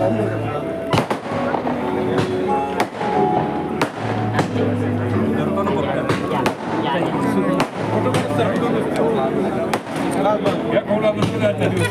Ya kovlamışsın erteliyorsun.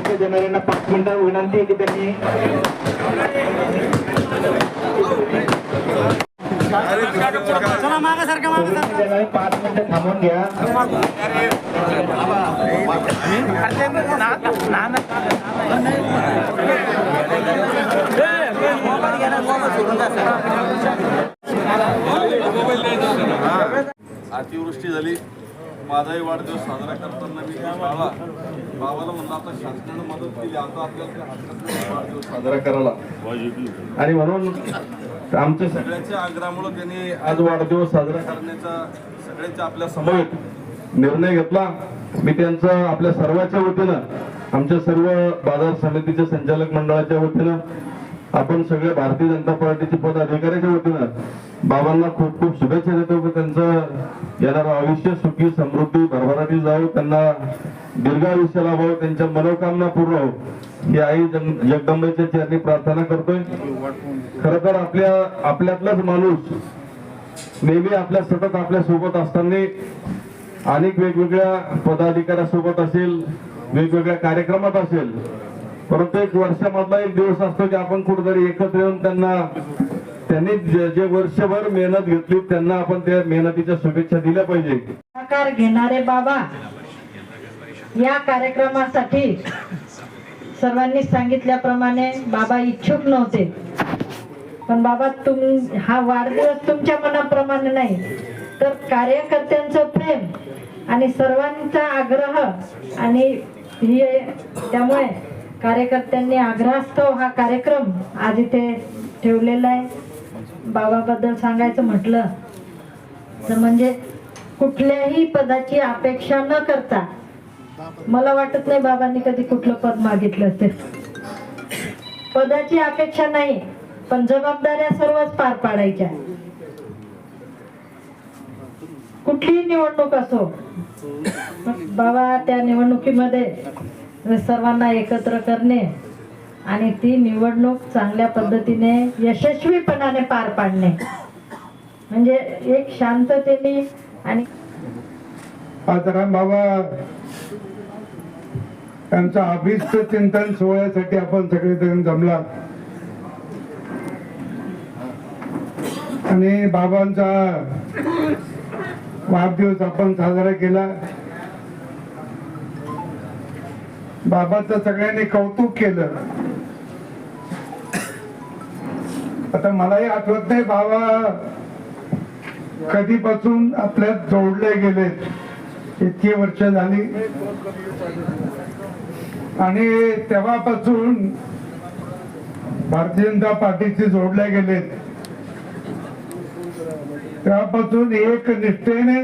शुभेच्छा देणाऱ्यांना पाच मिनिटं विनंती आहे की त्यांनी शुभेच्छा देणारे पाच मिनिटं थांबून घ्या अतिवृष्टी झाली माझाही वाढदिवस साजरा करताना मी बाळा. बाबाला म्हणलं आता शासनानं मदत केली आता आपल्याला वाढदिवस साजरा करायला. आणि म्हणून आमच्या सगळ्यांच्या आग्रहामुळे त्यांनी आज वाढदिवस साजरा करण्याचा सगळ्यांच्या आपल्या समवेत निर्णय घेतला. मी त्यांचं आपल्या सर्वांच्या वतीनं आमच्या सर्व बाजार समितीच्या संचालक मंडळाच्या वतीनं आपण सगळे भारतीय जनता पार्टीचे पदाधिकाऱ्याच्या वतीनं बाबांना खूप खूप शुभेच्छा देतो. की त्यांचं येणारं आयुष्य सुखी समृद्धी भरभराटी जावं. त्यांना दीर्घायुष्य लाभावं. त्यांच्या मनोकामना पूर्ण हो ही आई जगदंबेच्या चरणी प्रार्थना करतोय. खर तर आपल्या आपल्यातलाच माणूस नेहमी आपल्या सतत आपल्यासोबत असताना अनेक वेगवेगळ्या पदाधिकाऱ्यासोबत असेल वेगवेगळ्या कार्यक्रमात असेल. परंतु एक वर्षामधला एक दिवस असतो की आपण कुठेतरी एकत्र येऊन त्यांना त्यांनी जे जे वर्षभर मेहनत घेतली त्यांना आपण त्या मेहनतीच्या शुभेच्छा दिल्या पाहिजे. आकार घेणारे बाबा या कार्यक्रमासाठी सर्वांनी सांगितल्याप्रमाणे बाबा इच्छुक नव्हते. पण बाबा तुम हा वाढदिवस तुमच्या मनाप्रमाणे नाही तर कार्यकर्त्यांचं प्रेम आणि सर्वांचा आग्रह आणि हे त्यामुळे कार्यकर्त्यांनी आग्रहास्तव हा कार्यक्रम आज इथे ठेवलेला आहे. बाबाबद्दल सांगायचं म्हटलं तर म्हणजे कुठल्याही पदाची अपेक्षा न करता मला वाटत नाही बाबांनी कधी कुठलं पद मागितलं ते पदाची अपेक्षा नाही पण जबाबदाऱ्या सर्वच पार पाडायच्या. कुठलीही निवडणूक असो बाबा त्या निवडणुकीमध्ये सर्वांना एकत्र करणे आणि ती निवडणूक चांगल्या पद्धतीने यशस्वीपणाने पार पाडणे. म्हणजे एक शांततेने आणि आज बाबा त्यांचा अभिष्ट चिंतन सोहळ्यासाठी आपण सगळेजण जमला आणि बाबांचा वाढदिवस आपण साजरा केला. बाबाचं सगळ्यांनी कौतुक केलं. आता मलाही आठवत नाही बाबा. कधीपासून आपल्यात जोडले गेलेत इतकी वर्ष झाली. आणि तेव्हापासून भारतीय जनता पार्टीशी जोडले गेलेत तेव्हापासून एक निष्ठेने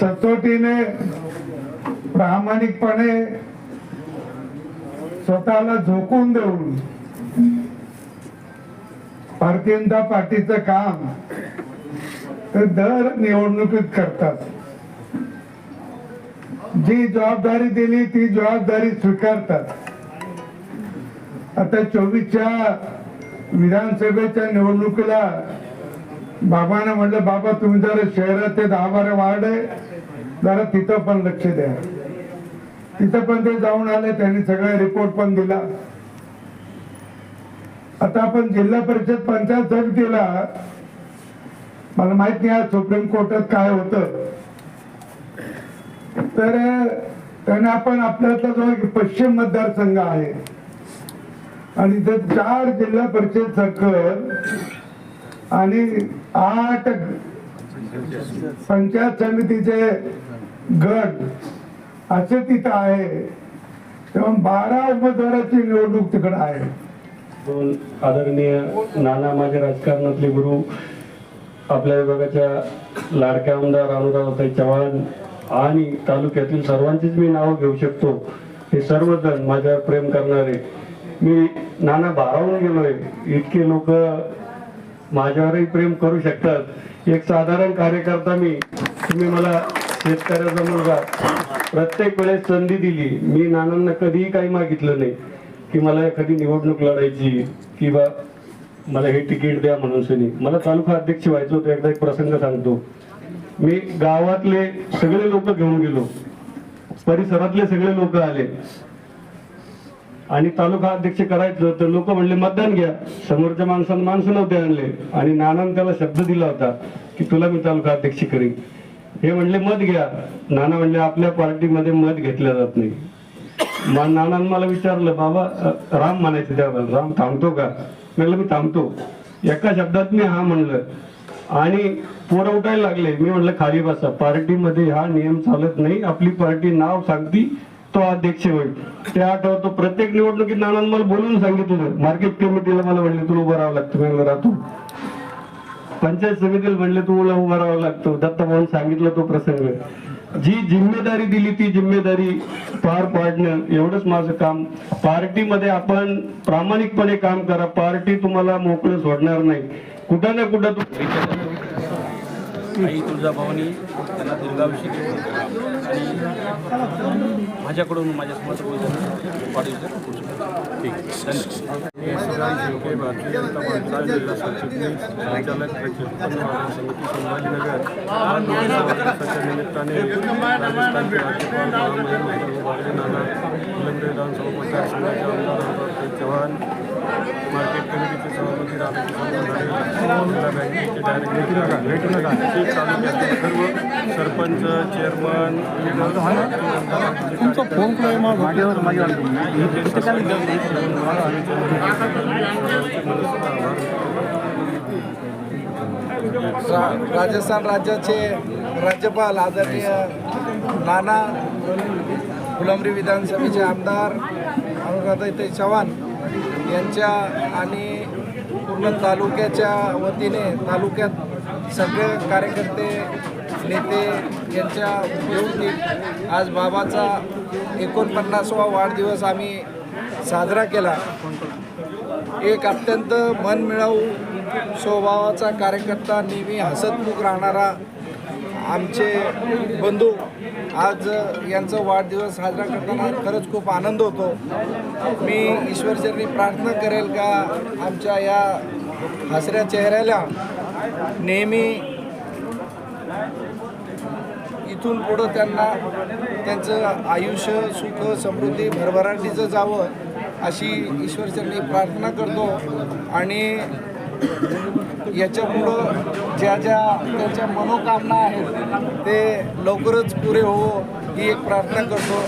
सचोटीने प्रामाणिकपणे स्वतःला झोकून देऊन भारतीय जनता पार्टीचं काम. तर दर निवडणुकीत करतात. जी जबाबदारी दिली ती जबाबदारी स्वीकारतात. आता चोवीसच्या विधानसभेच्या निवडणुकीला बाबांना म्हटलं बाबा तुम्ही जरा शहरात ते दहा बारा वार्ड आहे. जरा तिथं पण लक्ष द्या. तिथं पण ते जाऊन आले त्यांनी सगळा रिपोर्ट पण दिला. आता आपण जिल्हा परिषद पंचायत समितीला मला माहीत नाही आज सुप्रीम कोर्टात काय होत. तर त्याने आपण आपल्याचा जो एक पश्चिम मतदारसंघ आहे आणि इथे चार जिल्हा परिषद सर्कल आणि आठ पंचायत समितीचे गट असे तिथं आहे. तेव्हा बारा उमेदवाराची निवडणूक तिकडं आहे. दोन आदरणीय नाना माझे राजकारणातले गुरु आपल्या विभागाच्या लाडक्या आमदार अनुरावताई चव्हाण आणि तालुक्यातील सर्वांचीच मी नावं घेऊ शकतो. हे सर्वजण माझ्यावर प्रेम करणारे. मी नाना भारावून गेलोय. इतके लोक माझ्यावरही प्रेम करू शकतात. एक साधारण कार्यकर्ता मी तुम्ही मला शेतकऱ्याचा मुलगा प्रत्येक वेळेस संधी दिली. मी नानांना कधीही काही मागितलं नाही. की मला एखादी निवडणूक लढायची किंवा मला हे तिकीट द्या म्हणून सनी मला तालुका अध्यक्ष व्हायचं होतं एकदा एक प्रसंग सांगतो. मी गावातले सगळे लोक घेऊन गेलो. परिसरातले सगळे लोक आले. आणि तालुका अध्यक्ष करायचं तर लोक म्हणले मतदान घ्या. समोरच्या माणसानं माणसं नव्हते आणले. आणि नानानं त्याला शब्द दिला होता की तुला मी तालुका अध्यक्ष करीन. हे म्हणले मत घ्या. नाना म्हणले आपल्या पार्टीमध्ये मत घेतलं जात नाही. मग नानानं मला विचारलं बाबा राम म्हणायचं त्यावेळेला राम थांबतो का? म्हटलं मी थांबतो. एका शब्दात मी हा म्हणलं. आणि पोरं उठायला लागले. मी म्हणलं खाली बसा. पार्टीमध्ये हा नियम चालत नाही. आपली पार्टी नाव सांगती तो अध्यक्ष होईल. ते आठवतो प्रत्येक निवडणुकीत नानानं मला बोलून सांगितलं मार्केट कमिटीला मला म्हणले तुला उभं राहावं लागतं. मी राहतो. पंचायत समितीला म्हणले तुला उभं राहावं लागतं. दत्ताभाऊन सांगितलं तो प्रसंग. जी जिम्मेदारी दिली ती जिम्मेदारी पार पाडणं एवढंच माझं काम. पार्टीमध्ये आपण प्रामाणिकपणे काम करा पार्टी तुम्हाला मोकळं सोडणार नाही. कुठं ना कुठं तू आई तुळजाभवानी त्यांना दुर्गाभिषेक आणि माझ्याकडून माझ्यासमोर ठीक धन्यवाद के भारतीय जनता पार्टीचा जिल्हा सरचिटणीस संचालक प्रचलित समिती संभाजीनगर आज लोकसभा निमित्ताने राजस्थानचे राज्यपाल महामहिम भारतीय नाना फुलंब्री विधानसभा मतदारसंघाचे आमदार अनुरागताई चव्हाण बँकेचे डायरेक्टर भेटू नका तालुक्यातील सर्व सरपंच चेअरमन तुमचा फोन राजस्थान राज्याचे राज्यपाल आदरणीय नाना फुलंबरी विधानसभेचे आमदार अनुराधाताई चव्हाण यांच्या आणि पूर्ण तालुक्याच्या वतीने तालुक्यात सगळे कार्यकर्ते नेते यांच्या उपयोगी आज बाबाचा एकोणपन्नासवा वाढदिवस आम्ही साजरा केला. एक अत्यंत मनमिळावू स्वभावाचा कार्यकर्ता नेहमी हसतमुख राहणारा आमचे बंधू आज यांचा वाढदिवस साजरा करताना खरंच खूप आनंद होतो. मी ईश्वरचरणी प्रार्थना करेल का आमच्या या हसऱ्या चेहऱ्याला नेहमी इथून पुढं त्यांना त्यांचं आयुष्य सुख समृद्धी भरभराटीचं जावं अशी ईश्वरचरणी प्रार्थना करतो. आणि याच्यामुळं ज्या ज्या त्यांच्या मनोकामना आहेत ते लवकरच पुरे हो ही एक प्रार्थना करतो.